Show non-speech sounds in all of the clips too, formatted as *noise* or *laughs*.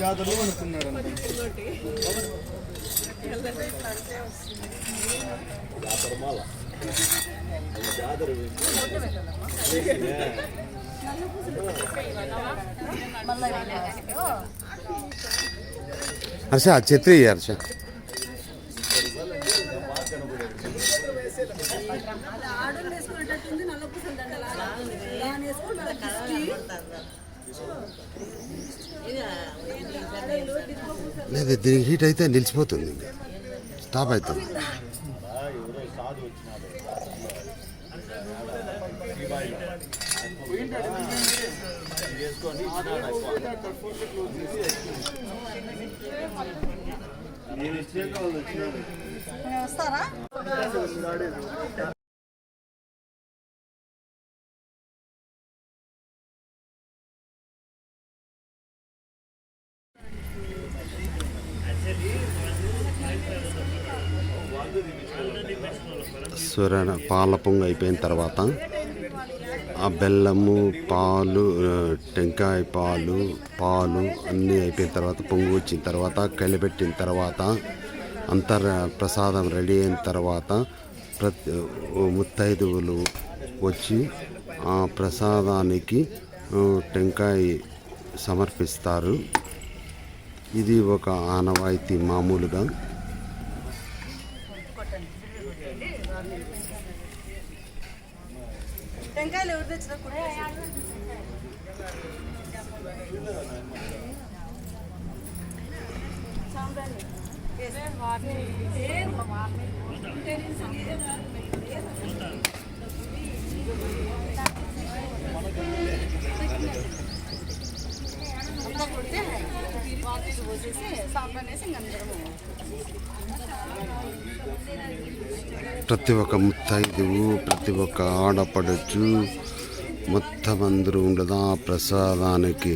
జాతరలో అనుకున్నారు హర్ష ఆ ఛత్రి ఇయ్యి, హర్ష లేదు దీనికి హీట్ అయితే నిలిచిపోతుంది ఇంకా. స్టాప్ అవుతుంది. నేను ఇచ్చే వాళ్ళు వచ్చినారు వస్తారా? సూర్య పాల పొంగు అయిపోయిన తర్వాత ఆ బెల్లము పాలు టెంకాయ పాలు పాలు అన్నీ అయిపోయిన తర్వాత పొంగు వచ్చిన తర్వాత కలిపెట్టిన తర్వాత అంతర్ ప్రసాదం రెడీ అయిన తర్వాత ప్రతి ముత్తైదువులు వచ్చి ఆ ప్రసాదానికి టెంకాయ సమర్పిస్తారు. ఇది ఒక ఆనవాయితీ మామూలుగా. టెంకాయలు ఎవరు తెచ్చినా కూడా ప్రతి ఒక్క ముత్తైదువు ప్రతి ఒక్క ఆడపడచ్చు మొత్తం అందరూ ఉండదా ఆ ప్రసాదానికి?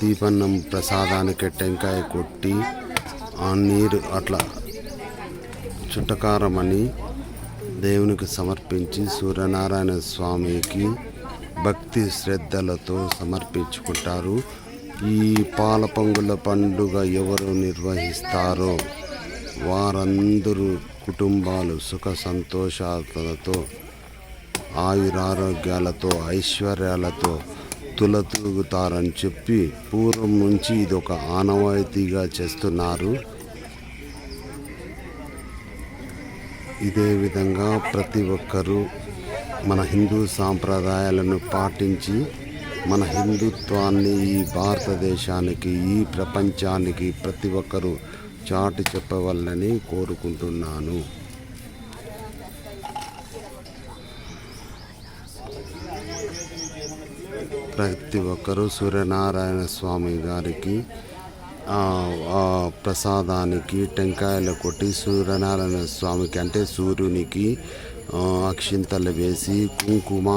దీపన్నం ప్రసాదానికి టెంకాయ కొట్టి ఆ నీరు అట్లా చుట్టకారమని దేవునికి సమర్పించి సూర్యనారాయణ స్వామికి భక్తి శ్రద్ధలతో సమర్పించుకుంటారు. ఈ పాల పంగుల పండుగ ఎవరు నిర్వహిస్తారో వారందరూ కుటుంబాలు సుఖ సంతోషాలతో ఆయురారోగ్యాలతో ఐశ్వర్యాలతో తులతూగుతారని చెప్పి పూర్వం నుంచి ఇది ఒక ఆనవాయితీగా చేస్తున్నారు. ఇదే విధంగా ప్రతి ఒక్కరూ మన హిందూ సాంప్రదాయాలను పాటించి మన హిందుత్వాన్ని ఈ భారతదేశానికి ఈ ప్రపంచానికి ప్రతి ఒక్కరూ చాటి చెప్పవాలని కోరుకుంటున్నాను. ప్రతి ఒక్కరూ సూర్యనారాయణ స్వామి గారికి ప్రసాదానికి టెంకాయలు కొట్టి సూర్యనారాయణ స్వామికి అంటే సూర్యునికి అక్షింతలు వేసి కుంకుమ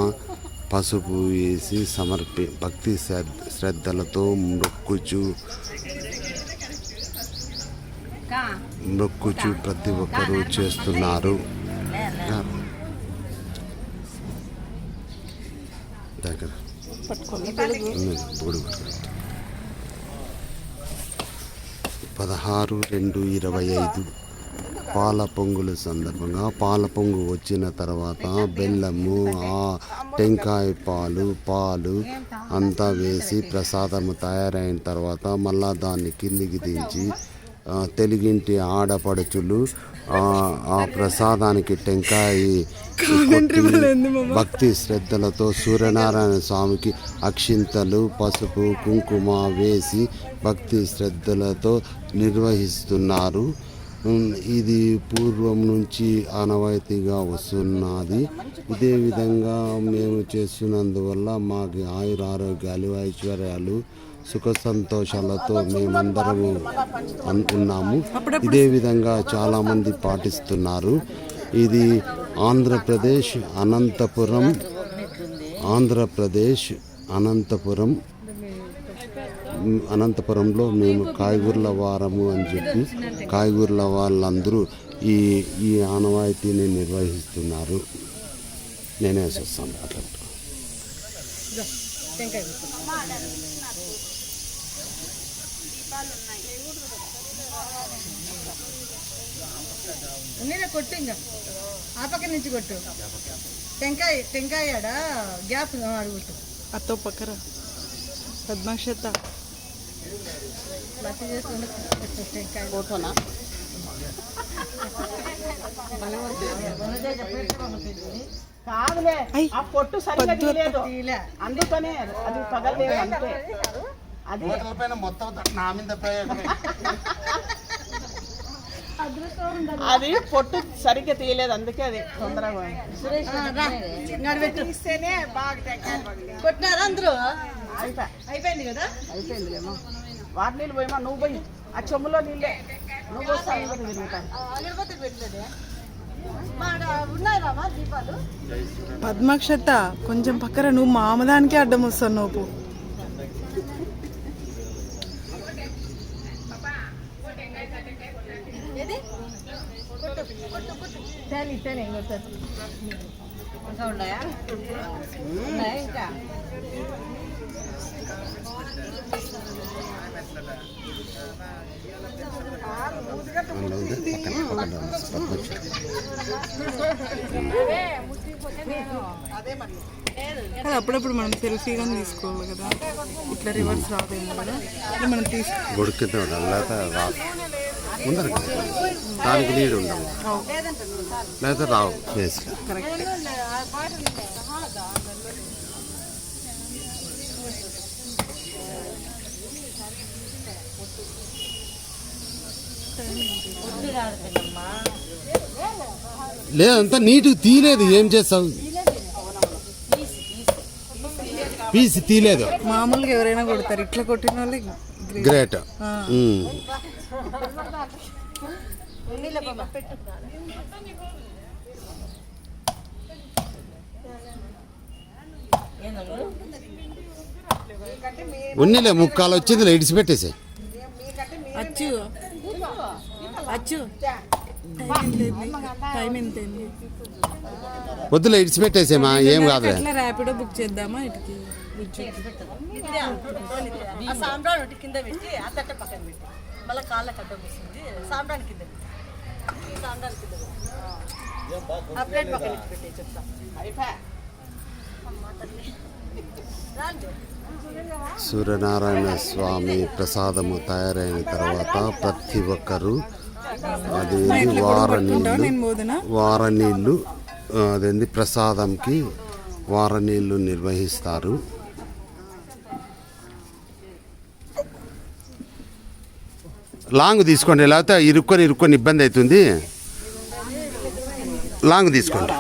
పసుపు వేసి సమర్పి భక్తి శ్రద్ధ శ్రద్ధలతో మొక్కుచు మొక్కుచు ప్రతి ఒక్కరూ చేస్తున్నారు దగ్గర. పదహారు రెండు ఇరవై ఐదు. పాల పొంగుల సందర్భంగా పాల పొంగు వచ్చిన తర్వాత బెల్లము ఆ టెంకాయ పాలు పాలు అంతా వేసి ప్రసాదము తయారైన తర్వాత మళ్ళా దాన్ని కిందికి దించి తెలుగింటి ఆడపడుచులు ఆ, ప్రసాదానికి టెంకాయ భక్తి శ్రద్ధలతో సూర్యనారాయణ స్వామికి అక్షింతలు పసుపు కుంకుమ వేసి భక్తి శ్రద్ధలతో నిర్వహిస్తున్నారు. ఇది పూర్వం నుంచి ఆనవాయితీగా వస్తున్నది. ఇదే విధంగా మేము చేస్తున్నందువల్ల మాకు ఆయుర ఆరోగ్యాలు ఐశ్వర్యాలు సుఖ సంతోషాలతో మేమందరము అనుకున్నాము. ఇదే విధంగా చాలామంది పాటిస్తున్నారు. ఇది ఆంధ్రప్రదేశ్ అనంతపురం ఆంధ్రప్రదేశ్ అనంతపురం అనంతపురంలో మేము కాయగూరల వారము అని చెప్పి కాయగూరల వాళ్ళందరూ ఈ ఈ ఆనవాయితీని నిర్వహిస్తున్నారు. నేనే వస్తాను అట్లా ఇదో, టెంకాయ పెట్టు. ఉన్నీరా కొట్టు ఇంకా. ఆ పక్క నుంచి కొట్టు. టెంకాయ టెంకాయ ఆడ గ్యాప్ అడుగుతు. అత్తో పక్కన పద్మాక్షత. టెంకాయ. ఫోటోనా? కాదులే ఆ పొట్టు సరిగ్గా తీయలేదు. తీలే అందుకనే అది పగలలేదు అంతే. అది మొత్తం నా మీద *laughs* అది పొట్టు సరిగ్గా తీయలేదు అందుకే అది తొందరగా బాగా కొట్టినారా అందరూ? అయిపోయి అయిపోయింది కదా? అయిపోయిందిలేమో వాటి నీళ్ళు పోయమా? నువ్వు పోయి. ఆ చెమ్ములో నీళ్ళే. నువ్వు తిరుగుతాయి అగరబత్తి పెట్టలేదే? పద్మాక్షత కొంచెం పక్కన నువ్వు మామదానికి అడ్డం వస్తావు నువ్వు ఏది కొట్టు కొట్టు కొట్టు తేని తేని కొట్టు ఇంకా ఉన్నాయా ఉన్నాయా ఇంకా. అది అప్పుడప్పుడు మనం సెల్ఫీ కానీ తీసుకోవాలి కదా. ఇట్లా రివర్స్ రాదేమో కదా మనం తీసు ముందర దానికి నీడు ఉండవు. లేకపోతే రావు. ఫేస్ లేదంతా నీట్గా తీయలేదు. ఏం చేస్తావు పీసి తీయలేదు. మామూలుగా ఎవరైనా కొడతారు. ఇట్లా కొట్టిన వాళ్ళే గ్రేట్. గ్రేట్ ఉమ్. ఉన్నిలే ముక్కాలు వచ్చింది ఇడిచి పెట్టేసి అచ్చు. అచ్చు. టైం వద్దులే ఇడిచి పెట్టేసేమా ఏం కాదు ర్యాపిడో బుక్ చేద్దామా ఇటుకి? ఆ సాంబ్రాన్ ఒకటి కింద పెట్టి ఆ తట్ట పక్కన పెట్టి. మళ్ళీ కాళ్ళకి అడ్డం వస్తుంది సాంబ్రాన్ కింద పెట్టి. సాంబ్రాన్ కింద పెట్టి. ఆ ప్లేట్ పక్కన ఎత్తి పెట్టి చెప్తా. సూర్యనారాయణ స్వామి ప్రసాదము తయారైన తర్వాత ప్రతి ఒక్కరు అదేంది వార నీళ్ళు. వార నీళ్ళు అదేంది? ప్రసాదంకి వార నీళ్ళు నిర్వహిస్తారు. లాంగ్ తీసుకోండి లేకపోతే ఇరుక్కొని ఇరుక్కొని ఇబ్బంది అవుతుంది. లాంగ్ తీసుకోండి.